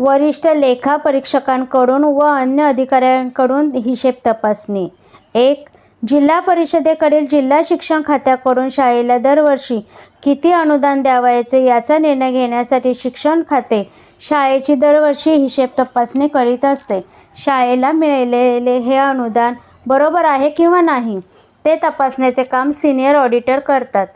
वरिष्ठ लेखापरीक्षकांकडून व अन्य अधिकाऱ्यांकडून हिशेब तपासणी. एक जिल्हा परिषदेकडील जिल्हा शिक्षण खात्याकडून शाळेला दरवर्षी किती अनुदान द्यावायचे याचा निर्णय घेण्यासाठी शिक्षण खाते शाळेची दरवर्षी हिशेब तपासणी करीत असते. शाळेला मिळालेले हे अनुदान बरोबर आहे किंवा नाही ते तपासण्याचे काम सिनियर ऑडिटर करतात.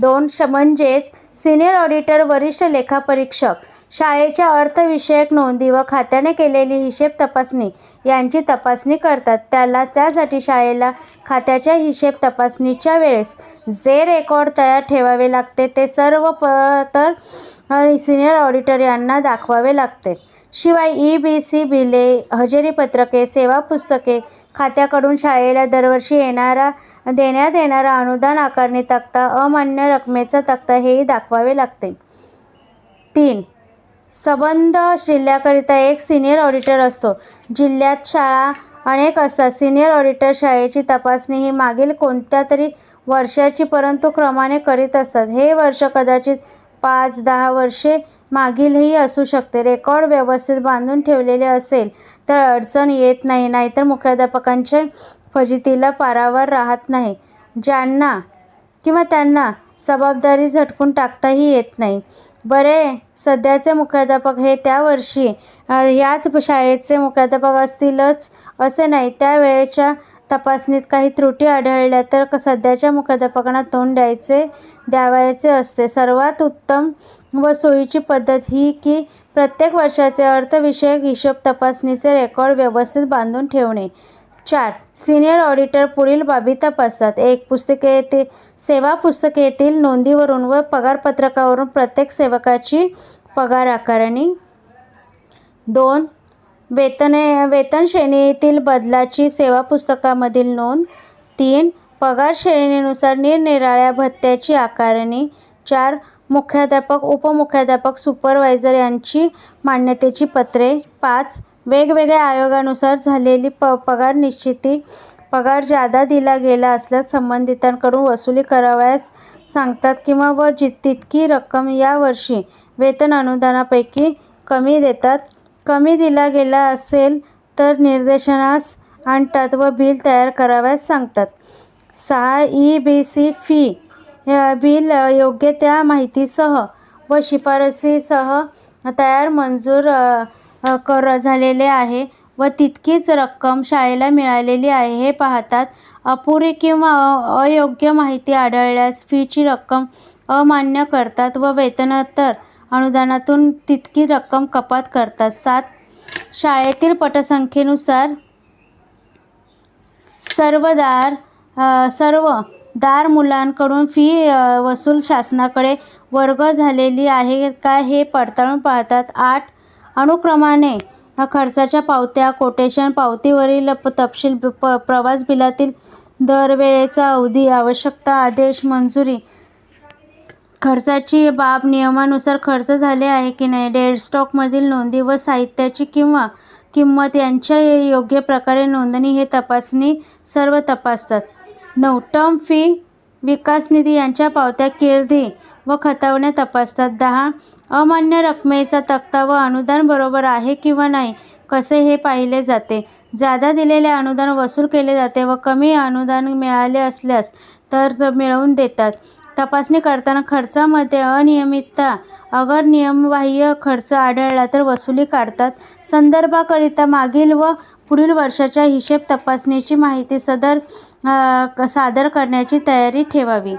दोन श म्हणजेच सिनियर ऑडिटर वरिष्ठ लेखापरीक्षक शाळेच्या अर्थविषयक नोंदी व खात्याने केलेली हिशेब तपासणी यांची तपासणी करतात. त्याला त्यासाठी शाळेला खात्याच्या हिशेब तपासणीच्या वेळेस जे रेकॉर्ड तयार ठेवावे लागते ते सर्व प तर सिनियर ऑडिटर यांना दाखवावे लागते. शिवाय ई बी सी बिले हजेरी पत्रके सेवा पुस्तके खात्याकडून शाळेला दरवर्षी येणारा देण्यात येणारा अनुदान आकारणी तक्ता अमान्य रकमेचा तक्ता हेही दाखवावे लागते. तीन संबंध जिल्ह्याकरिता एक सिनियर ऑडिटर असतो. जिल्ह्यात शाळा अनेक असतात. सिनियर ऑडिटर शाळेची तपासणी ही मागील कोणत्या तरी वर्षाची परंतु क्रमाने करीत असतात. हे वर्ष कदाचित पाच दहा वर्षे मागीलही असू शकते. रेकॉर्ड व्यवस्थित बांधून ठेवलेले असेल तर अडचण येत नाही नाहीतर मुख्याध्यापकांच्या फजितीला पारावर राहत नाही. ज्यांना किंवा त्यांना जबाबदारी झटकून टाकताही येत नाही. बरे सध्याचे मुख्याध्यापक हे त्या वर्षी याच शाळेचे मुख्याध्यापक असतीलच असे नाही. त्यावेळेच्या तपासणीत काही त्रुटी आढळल्या तर सध्याच्या मुखाध्यापकांना तोंड द्यायचे द्यावायचे असते. सर्वात उत्तम व सोयीची पद्धत ही की प्रत्येक वर्षाचे अर्थविषयक हिशोब तपासणीचे रेकॉर्ड व्यवस्थित बांधून ठेवणे. चार सिनियर ऑडिटर पुढील बाबी तपासतात. एक पुस्तके येते सेवा पुस्तकेतील नोंदीवरून व पगारपत्रकावरून प्रत्येक सेवकाची पगार आकारणी. दोन वेतने वेतन श्रेणीतील बदलाची सेवा पुस्तकामधील नोंद. तीन पगार श्रेणीनुसार निरनिराळ्या भत्त्याची आकारणी. चार मुख्याध्यापक उपमुख्याध्यापक सुपरवायझर यांची मान्यतेची पत्रे. पाच वेगवेगळ्या आयोगानुसार झालेली प पगार निश्चिती. पगार जादा दिला गेला असल्यास संबंधितांकडून वसुली करावयास सांगतात किंवा व जित तितकी रक्कम यावर्षी वेतन अनुदानापैकी कमी देतात. कमी दिला गेला असेल तर निर्देशनास आणतात व बिल तयार करावयास सांगतात. सहा E B C fee bill योग्य त्या माहितीसह व शिफारसीसह तयार मंजूर कर झालेले आहे व तितकीच रक्कम शाळेला मिळालेली आहे हे पाहतात. अपुरी किंवा अयोग्य माहिती आढळल्यास फीची रक्कम अमान्य करतात व वेतनोत्तर अनुदानातून तितकी रक्कम कपात करतात. सात शाळेतील पटसंख्येनुसार सर्व दार सर्व दार मुलांकडून फी वसूल शासनाकडे वर्ग झालेली आहे का हे पडताळून पाहतात. आठ अनुक्रमाने खर्चाच्या पावत्या कोटेशन पावतीवरील तपशील प प्रवास बिलातील दरवेळेचा अवधी आवश्यकता आदेश मंजुरी खर्चाची बाब नियमानुसार खर्च झाले आहे की नाही डेड स्टॉकमधील नोंदी व साहित्याची किंवा किंमत यांच्या योग्य प्रकारे नोंदणी हे तपासणी सर्व तपासतात. नऊ टर्म फी विकास निधी यांच्या पावत्या किर्दी व खतावण्या तपासतात. दहा अमान्य रकमेचा तक्ता व अनुदान बरोबर आहे किंवा नाही कसे हे पाहिले जाते? जादा दिलेले अनुदान वसूल केले जाते व कमी अनुदान मिळाले असल्यास तर मिळवून देतात. तपासणी करताना खर्चामध्ये अनियमितता अगर नियमबाह्य खर्च आढळला तर वसुली काढतात. संदर्भाकरिता मागील व पुढील वर्षाच्या हिशेब तपासणीची माहिती सदर सादर करण्याची तयारी ठेवावी.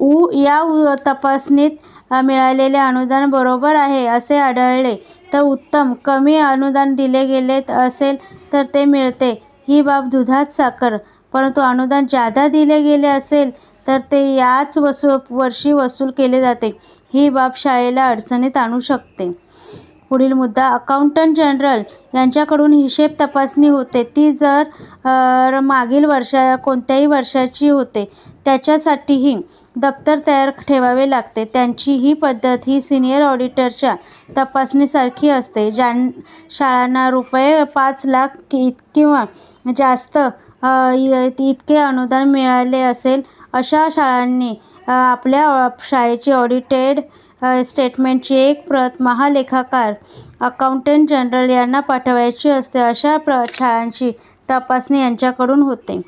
उ या तपासणीत मिळालेले अनुदान बरोबर आहे असे आढळले तर उत्तम. कमी अनुदान दिले गेले असेल तर ते मिळते. ही बाब दुधात साखर परंतु अनुदान जादा दिले गेले असेल तर ते याच वसू वर्षी वसूल केले जाते. ही बाब शाळेला अडचणीत आणू शकते. पुढील मुद्दा अकाउंटंट जनरल यांच्याकडून हिशेब तपासणी होते. ती जर मागील वर्षा कोणत्याही वर्षाची होते त्याच्यासाठीही दप्तर तयार ठेवावे लागते. त्यांची ही पद्धत ही सिनियर ऑडिटरच्या तपासणीसारखी असते. ज्यां शाळांना रुपये पाच लाख कि किंवा जास्त इतके अनुदान मिळाले असेल अशा शाळांनी आपल्या शाळेची ऑडिटेड स्टेटमेंटची एक प्रत महालेखाकार अकाउंटंट जनरल यांना पाठवायची असते. अशा प्र शाळांची तपासणी यांच्याकडून होते.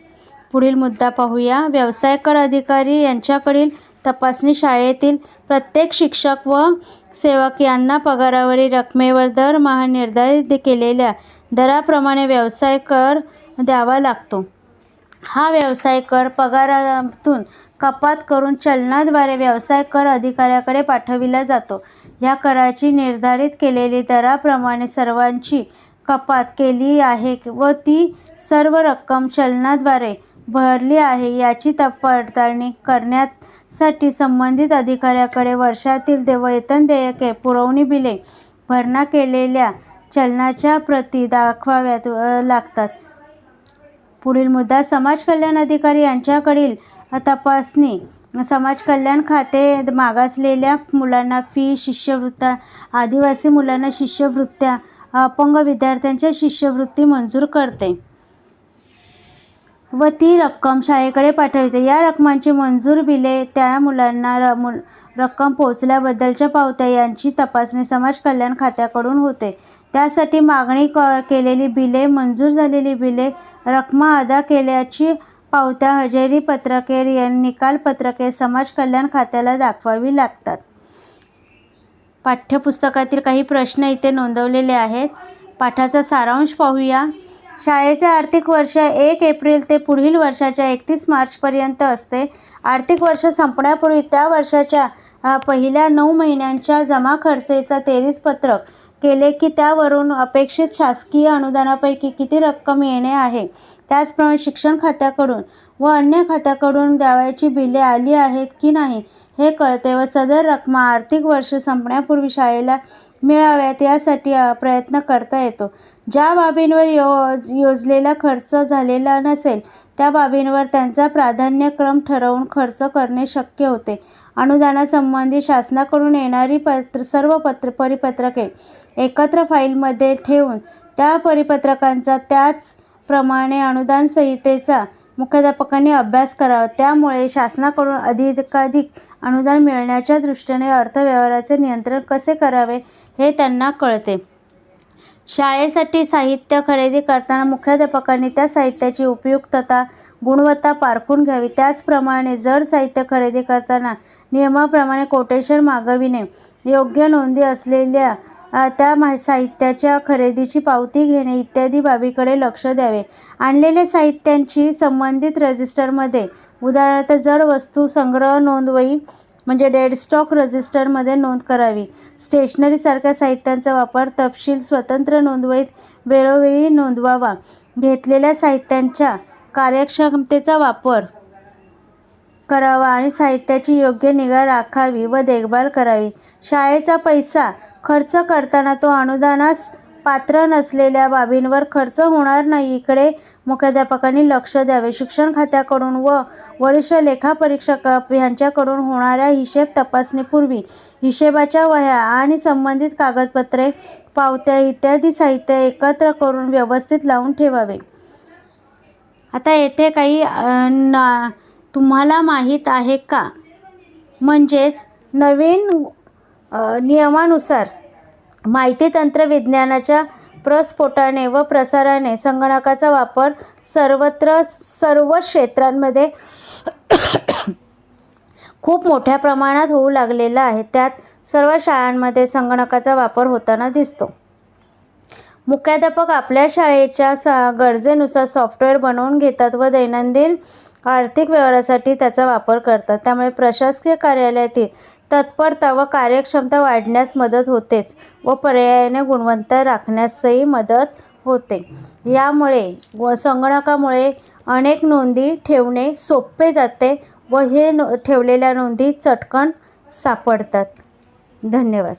पुढील मुद्दा पाहूया. व्यवसाय कर अधिकारी यांच्याकडील तपासणी शाळेतील प्रत्येक शिक्षक व सेवक यांना पगारावरील रकमेवर दरमहा निर्धारित केलेल्या दराप्रमाणे व्यवसाय कर द्यावा लागतो. हा व्यवसाय कर पगारातून कपात करून चलनाद्वारे व्यवसाय कर अधिकाऱ्याकडे पाठविला जातो. या कराची निर्धारित केलेली दराप्रमाणे सर्वांची कपात केली आहे व ती सर्व रक्कम चलनाद्वारे भरली आहे. याची तप पडताळणी करण्यासाठी संबंधित अधिकाऱ्याकडे वर्षातील दे वेतन देयके पुरवणी बिले भरणा केलेल्या चलनाच्या प्रती दाखवाव्यात लागतात. पुढील मुद्दा समाज कल्याण अधिकारी यांच्याकडील तपासणी. समाज कल्याण खाते मागासलेल्या मुलांना फी शिष्यवृत्त्या आदिवासी मुलांना शिष्यवृत्त्या अपंग विद्यार्थ्यांच्या शिष्यवृत्ती मंजूर करते. व ती रक्कम शाळेकडे पाठवते. या रकमांची मंजूर बिले त्या मुलांना र मु रक्कम पोहोचल्याबद्दलच्या पावत्या यांची तपासणी समाज कल्याण खात्याकडून होते. त्यासाठी मागणी क केलेली बिले मंजूर झालेली बिले रकमा अदा केल्याची पावत्या हजेरी पत्रके या निकाल पत्रके समाज कल्याण खात्याला दाखवावी लागतात. पाठ्यपुस्तकातील काही प्रश्न इथे नोंदवलेले आहेत. पाठाचा सारांश पाहूया. शाळेचे आर्थिक वर्ष एक एप्रिल ते पुढील वर्षाच्या एकतीस मार्चपर्यंत असते. आर्थिक वर्ष संपण्यापूर्वी त्या वर्षाच्या पहिल्या नऊ महिन्यांच्या जमा खर्चेचा तेवीस पत्रक केले की त्यावरून अपेक्षित शासकीय अनुदानापैकी किती रक्कम येणे आहे? त्याचप्रमाणे शिक्षण खात्याकडून व अन्य खात्याकडून द्यावयाची बिले आली आहेत की नाही हे कळते व सदर रकमा आर्थिक वर्ष संपण्यापूर्वी शाळेला मिळाव्यात यासाठी प्रयत्न करता येतो. ज्या बाबींवर योज योजलेला खर्च झालेला नसेल त्या बाबींवर त्यांचा प्राधान्यक्रम ठरवून खर्च करणे शक्य होते. अनुदानासंबंधी शासनाकडून येणारी पत्र सर्व पत्र परिपत्रके एकत्र फाईलमध्ये ठेवून त्या परिपत्रकांचा त्याचप्रमाणे अनुदान संहितेचा मुख्याध्यापकांनी अभ्यास करावा. त्यामुळे शासनाकडून अधिकाधिक अनुदान मिळण्याच्या दृष्टीने अर्थव्यवहाराचे नियंत्रण कसे करावे हे त्यांना कळते. शाळेसाठी साहित्य खरेदी करताना मुख्याध्यापकांनी त्या साहित्याची उपयुक्तता गुणवत्ता पारखून घ्यावी. त्याचप्रमाणे जर साहित्य खरेदी करताना नियमाप्रमाणे कोटेशन मागविणे योग्य नोंदी असलेल्या त्या मा साहित्याच्या खरेदीची पावती घेणे इत्यादी बाबीकडे लक्ष द्यावे. आणलेल्या साहित्यांची संबंधित रजिस्टरमध्ये उदाहरणार्थ जड वस्तू संग्रह नोंदवही म्हणजे डेड स्टॉक रजिस्टरमध्ये नोंद करावी. स्टेशनरीसारख्या साहित्यांचा वापर तपशील स्वतंत्र नोंदवहीत वेळोवेळी नोंदवावा. घेतलेल्या साहित्यांच्या कार्यक्षमतेचा वापर करावा आणि साहित्याची योग्य निगा राखावी व देखभाल करावी. शाळेचा पैसा खर्च करताना तो अनुदानास पात्र नसलेल्या बाबींवर खर्च होणार नाही. इकडे मुख्याध्यापकांनी लक्ष द्यावे. शिक्षण खात्याकडून व वरिष्ठ लेखापरीक्षक यांच्याकडून होणाऱ्या हिशेब तपासणीपूर्वी हिशेबाच्या वह्या आणि संबंधित कागदपत्रे पावत्या इत्यादी साहित्य एकत्र करून व्यवस्थित लावून ठेवावे. आता येथे काही ना तुम्हाला माहीत आहे का? म्हणजेच नवीन नियमानुसार माहिती तंत्रविज्ञानाच्या प्रस्फोटाने व प्रसाराने संगणकाचा वापर सर्वत्र सर्व क्षेत्रांमध्ये खूप मोठ्या प्रमाणात होऊ लागलेला आहे. त्यात सर्व शाळांमध्ये संगणकाचा वापर होताना दिसतो. मुख्याध्यापक आपल्या शाळेच्या स गरजेनुसार सॉफ्टवेअर बनवून घेतात व दैनंदिन आर्थिक व्यवहारासाठी त्याचा वापर करतात. त्यामुळे प्रशासकीय कार्यालयातील तत्परता व कार्यक्षमता वाढण्यास मदत होतेच व पर्यायाने गुणवत्ता राखण्यासही मदत होते. यामुळे व संगणकामुळे अनेक नोंदी ठेवणे सोपे जाते व हे नो ठेवलेल्या नोंदी चटकन सापडतात. धन्यवाद.